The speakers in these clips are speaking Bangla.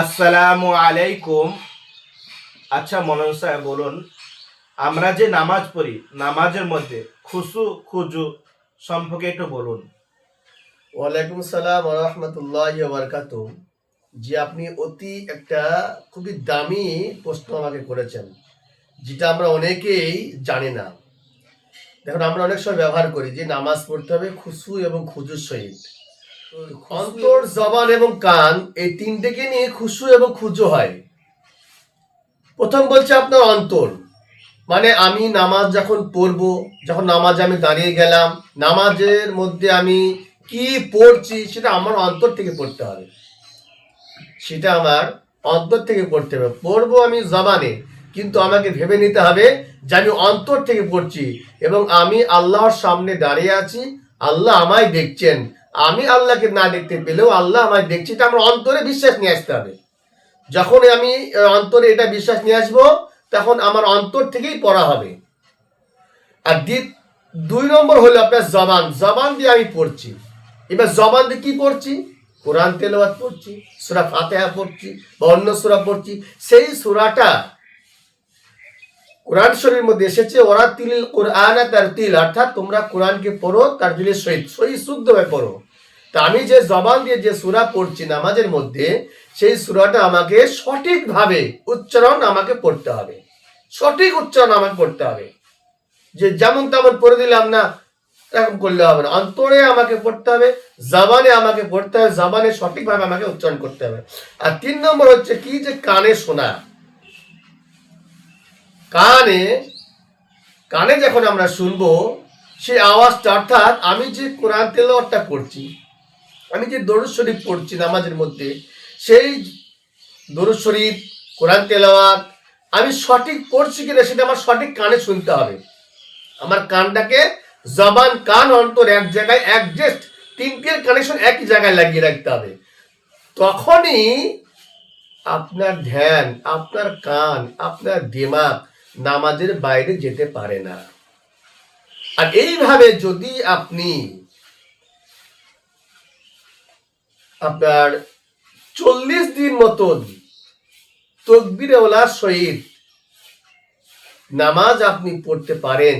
আসসালামু আলাইকুম। আচ্ছা মনোজ সাহেব বলুন, আমরা যে নামাজ পড়ি, নামাজের মধ্যে খুশু খুজু সম্পর্কে একটু বলুন। ওয়ালাইকুম সালাম রহমতুল্লাহ বারকাত যে আপনি অতি একটা খুবই দামি প্রশ্ন আমাকে করেছেন, যেটা আমরা অনেকেই জানি না। দেখুন, আমরা অনেক সময় ব্যবহার করি যে নামাজ পড়তে হবে খুশু এবং খুজুর সহিত। অন্তর জবান এবং কান এই তিনটেকে নিয়ে খুশু এবং খুজু হয়। প্রথম বলছে আপনার অন্তর। মানে আমি নামাজ যখন পড়ব যখন নামাজ আমি দাঁড়িয়ে গেলাম নামাজের মধ্যে আমি কি পড়ছি সেটা আমার অন্তর থেকে পড়তে হবে। সেটা আমার অন্তর থেকে পড়তে হবে। পড়ব আমি জবানে কিন্তু আমাকে ভেবে নিতে হবে যে আমি অন্তর থেকে পড়ছি এবং আমি আল্লাহর সামনে দাঁড়িয়ে আছি আল্লাহ আমায় দেখছেন। আমি আল্লাহকে না দেখতে পেলেও আল্লাহ আমায় দেখছি, এটা আমার অন্তরে বিশ্বাস নিয়ে আসতে হবে। যখন আমি অন্তরে এটা বিশ্বাস নিয়ে আসব, তখন আমার অন্তর থেকেই পড়া হবে। আর দুই নম্বর হলো আপনার জবান। জবান দিয়ে আমি পড়ছি। এবার জবান দিয়ে কি পড়ছি? কোরআন তেলাওয়াত পড়ছি, সুরা ফাতেহা পড়ছি, বা অন্য সুরা পড়ছি। সেই সুরাটা কোরআন শরীর মধ্যে এসেছে, ওরা তিল কোরআন তার তিল, অর্থাৎ তোমরা কোরআনকে পড়ো, তার দিলে শহীদ সহি শুদ্ধভাবে পড়ো। তা আমি যে জবান দিয়ে যে সুরা পড়ছি নামাজের মধ্যে, সেই সুরাটা আমাকে সঠিকভাবে উচ্চারণ আমাকে পড়তে হবে। সঠিক উচ্চারণ আমাকে পড়তে হবে। যে যেমন তেমন পড়ে দিলাম না, এরকম করলে হবে না। অন্তরে আমাকে পড়তে হবে, জবানে আমাকে পড়তে হবে, জবানে সঠিকভাবে আমাকে উচ্চারণ করতে হবে। আর তিন নম্বর হচ্ছে কি? যে কানে শোনা। কানে কানে যখন আমরা শুনব, সেই আওয়াজটা, অর্থাৎ আমি যে কোরআন তেলাওয়াতটা করছি, আমি যে দরুদ শরীফ পড়ছি নামাজের মধ্যে, সেই দরুদ শরীফ, কোরআন তেলাওয়াত, আমি সঠিক পড়ছি কিনা সেটা আমার সঠিক কানে শুনতে হবে। আমার কানটাকে জবান, কান, অন্তর এক জায়গায় অ্যাডজাস্ট তিনটের কানেকশন একই জায়গায় লাগিয়ে রাখতে হবে। তখনই আপনার ধ্যান, আপনার কান, আপনার দিমাগ নামাজের বাইরে যেতে পারে না। আর এইভাবে যদি আপনি আপনার চল্লিশ দিন মতন তকবিরেওয়ালার সহিত নামাজ আপনি পড়তে পারেন,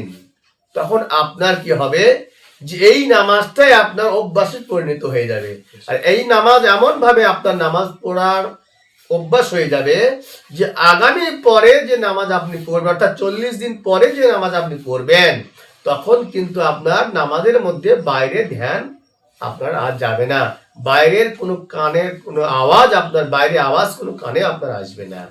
তখন আপনার কি হবে? যে এই নামাজটাই আপনার অভ্যাসে পরিণত হয়ে যাবে। আর এই নামাজ এমন ভাবে আপনার নামাজ পড়ার অভ্যাস হয়ে যাবে যে আগামী পরে যে নামাজ আপনি পড়বেন, অর্থাৎ চল্লিশ দিন পরে যে নামাজ আপনি পড়বেন, তখন কিন্তু আপনার নামাজের মধ্যে বাইরে ধ্যান আপনার আর যাবে না। বাইরের কোনো কানের কোনো আওয়াজ আপনার, বাইরে আওয়াজ কোনো কানে আপনার আসবে না।